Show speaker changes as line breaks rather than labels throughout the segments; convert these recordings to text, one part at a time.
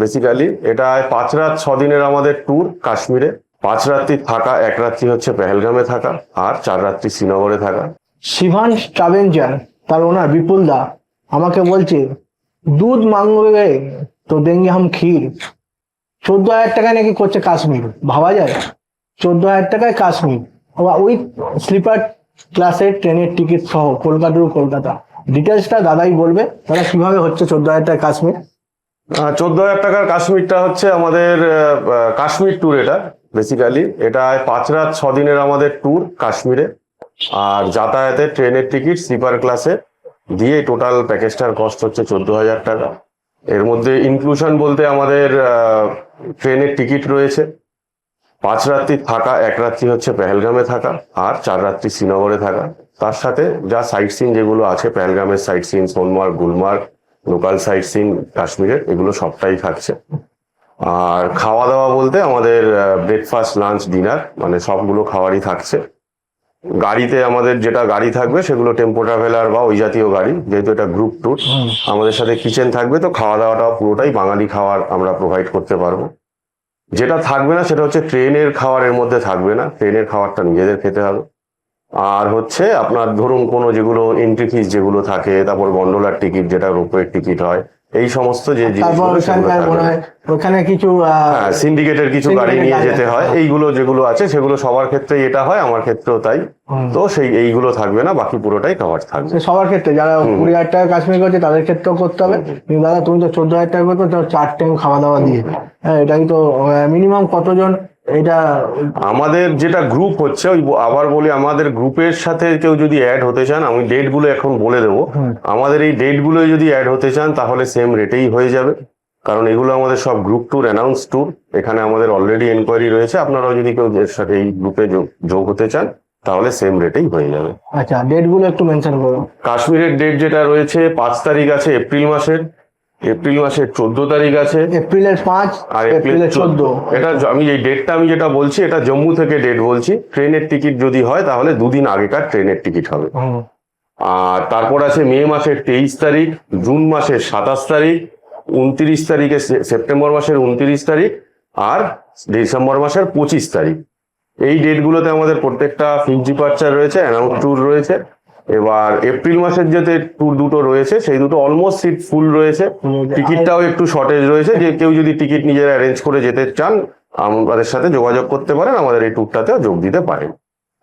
Basically এটা পাঁচ রাত, ছ দিনের আমাদের ট্যুর কাশ্মীরে। পাঁচ রাত্রি থাকা, এক রাত্রি হচ্ছে পেহেলগামে থাকা, আর চার রাত্রি শ্রীনগরে থাকা।
শিভান ট্রাভেঞ্জার তার ওনার বিপুল দা, আমাকে বলছে, দুধ মাঙ্গে তো দেঙ্গে হাম ক্ষীর। চোদ্দ হাজার টাকায় নাকি করছে কাশ্মীর, ভাবা যায়? চোদ্দ হাজার টাকায় কাশ্মীর। ওই স্লিপার ক্লাসের ট্রেনের টিকিট সহ কলকাতা। কলকাতা ডিটেলসটা দাদাই বলবে দাদা কীভাবে হচ্ছে চোদ্দ হাজার টাকা কাশ্মীর?
চোদ্দ হাজার টাকার কাশ্মীরটা হচ্ছে আমাদের কাশ্মীর ট্যুর এটা বেসিক্যালি এটা পাঁচ রাত ছ দিনের আমাদের ট্যুর কাশ্মীরে। আর যাতায়াতে ট্রেনের টিকিট স্লিপার ক্লাসে দিয়ে টোটাল প্যাকেজটার কস্ট হচ্ছে চোদ্দ হাজার টাকা। এর মধ্যে ইনক্লুশন বলতে আমাদের ট্রেনের টিকিট রয়েছে। পাঁচ রাত্রি থাকা, এক রাত্রি হচ্ছে পেহেলগামে থাকা, আর চার রাত্রি শ্রীনগরে থাকা। তার সাথে যা সাইট সিন যেগুলো আছে, পেহেলগামের sight seen Sonmarg, Gulmarg local sight seen কাশ্মীরের, এগুলো সবটাই থাকছে। আর খাওয়া দাওয়া বলতে আমাদের ব্রেকফাস্ট লাঞ্চ ডিনার মানে সবগুলো খাওয়ারই থাকছে। গাড়িতে আমাদের যেটা গাড়ি থাকবে, সেগুলো টেম্পো ট্রাভেলার বা ওই জাতীয় গাড়ি, যেহেতু এটা গ্রুপ ট্যুর আমাদের সাথে কিচেন থাকবে, তো খাওয়া দাওয়াটা পুরোটাই বাঙালি খাওয়ার আমরা প্রোভাইড করতে পারব। যেটা থাকবে না, সেটা হচ্ছে ট্রেনের খাবারের মধ্যে থাকবে না। ট্রেনের খাবারটা নিজেদের খেতে হবে। আর হচ্ছে আপনার ধরুন কোনো যেগুলো এন্ট্রি ফিস যেগুলো থাকে তারপর গন্ডোলার টিকিট যেটা রোপওয়ের টিকিট হয় এই সমস্ত যে
ওখানে কিছু আহ,
হ্যাঁ সিন্ডিকেটের কিছু গাড়ি নিয়ে যেতে হয়। এইগুলো যেগুলো আছে সেগুলো সবার ক্ষেত্রে এটা হয় আমার ক্ষেত্রেও তাই। তো সেই এইগুলো থাকবে না বাকি পুরোটাই কভার থাকবে।
সবার ক্ষেত্রে যারা কুড়ি হাজার টাকা কাশ্মীর করছে তাদের ক্ষেত্রেও করতে হবে। কিন্তু দাদা তুমি তো চোদ্দ হাজার টাকা করছ তো চার টাইম খাওয়া দাওয়া দিয়ে। হ্যাঁ এটাই তো মিনিমাম কতজন এটা
আমাদের যেটা গ্রুপ হচ্ছে ওই আবার বলি আমাদের গ্রুপের সাথে কেউ যদি অ্যাড হতে চান আমি ডেটগুলো এখন বলে দেবো। আমাদের এই ডেটগুলো যদি অ্যাড হতে চান তাহলে সেম রেটেই হয়ে যাবে। কারণ এগুলো আমাদের সব গ্রুপ ট্যুর অ্যানাউন্স ট্যুর এখানে আমাদের অলরেডি এনকোয়ারি রয়েছে। আপনারাও যদি কেউ এর সাথে এই গ্রুপে যোগ হতে চান তাহলে সেম রেটেই হয়ে যাবে।
আচ্ছা ডেটগুলো একটু মেনশন করো।
কাশ্মীরের ডেট যেটা রয়েছে পাঁচ তারিখ আছে এপ্রিল মাসের। এপ্রিল মাসের চোদ্দ তারিখ আছে।
এপ্রিলের পাঁচ
আর
এপ্রিলের চোদ্দ।
এটা আমি এই ডেটটা আমি যেটা বলছি এটা জম্মু থেকে ডেট বলছি। ট্রেনের টিকিট যদি হয় তাহলে দুদিন আগেকার ট্রেনের টিকিট হবে। আর তারপর আছে মে মাসের তেইশ তারিখ জুন মাসের সাতাশ তারিখ উনত্রিশ তারিখে সেপ্টেম্বর মাসের উনত্রিশ তারিখ আর ডিসেম্বর মাসের পঁচিশ তারিখ। এই ডেটগুলোতে আমাদের প্রত্যেকটা ফিক্স ডিপার্চার রয়েছে অ্যানাউন্স ট্যুর রয়েছে। এবার এপ্রিল মাসের যেতে ট্যুর দুটো রয়েছে সেই দুটো অলমোস্ট সিট ফুল রয়েছে। টিকিটটাও একটু শর্টেজ রয়েছে যে কেউ যদি টিকিট নিজেরা অ্যারেঞ্জ করে যেতে চান আমাদের সাথে যোগাযোগ করতে পারেন আমাদের এই ট্যুরটাতে যোগ দিতে পারেন।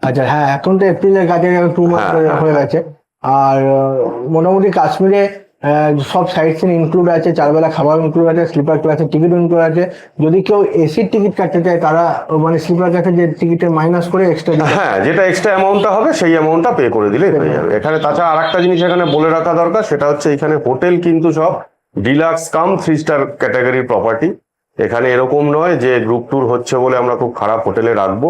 আচ্ছা হ্যাঁ এখন তো এপ্রিলের কাছে টু মাস
হ্যাঁ, হ্যাঁ।
হয়ে গেছে। আর মোটামুটি কাশ্মীরে সব সাইট সিন ইনক্লুড আছে, চারবেলা খাবার ইনক্লুড আছে স্লিপার ক্লাসের টিকিট ইনক্লুড আছে। যদি কেউ এসির টিকিট কাটতে চায়, তারা মানে স্লিপার ক্লাসের যে টিকিটের মাইনাস করে এক্সট্রা
হ্যাঁ যেটা এক্সট্রা অ্যামাউন্টটা হবে, সেই অ্যামাউন্টটা পে করে দিলেই হয়ে যাবে। এখানে তাছাড়া আরেকটা জিনিস এখানে বলে রাখা দরকার, সেটা হচ্ছে এখানে হোটেল কিন্তু সব ডিলাক্স কাম থ্রি স্টার ক্যাটাগরির প্রপার্টি এখানে এরকম নয় যে গ্রুপ ট্যুর হচ্ছে বলে আমরা খুব খারাপ হোটেলে রাখব।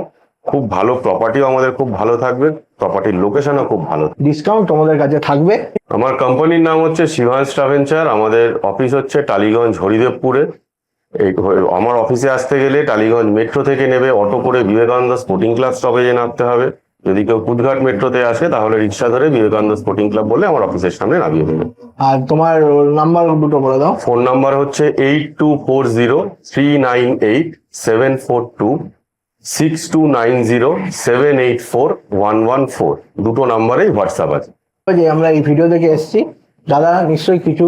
খুব ভালো প্রপার্টিও আমাদের খুব ভালো থাকবে প্রপার্টির লোকেশনও খুব ভালো
ডিসকাউন্ট তোমাদের কাছে থাকবে।
আমার কোম্পানির নাম হচ্ছে শিভান্স ট্রাভেঞ্চার আমাদের অফিস হচ্ছে টালিগঞ্জ হরিদেবপুরে। এই আমার অফিসে আসতে গেলে টালিগঞ্জ মেট্রো থেকে নেবে অটো করে বিবেকানন্দ স্পোর্টিং ক্লাব স্টপেজে নামতে হবে। যদি কেউ কুদঘাট মেট্রোতে আসে তাহলে রিক্সা ধরে বিবেকানন্দ স্পোর্টিং ক্লাব বলে আমার অফিসের সামনে নামিয়ে দেবে।
আর তোমার নাম্বার দুটো বলে দাও।
ফোন নাম্বার হচ্ছে eight two four zero three nine eight seven four two six two nine zero seven eight four one one four দুটো নাম্বারে হোয়াটসঅ্যাপ আছে।
যে আমরা এই ভিডিও দেখে এসেছি। দাদা নিশ্চয়ই কিছু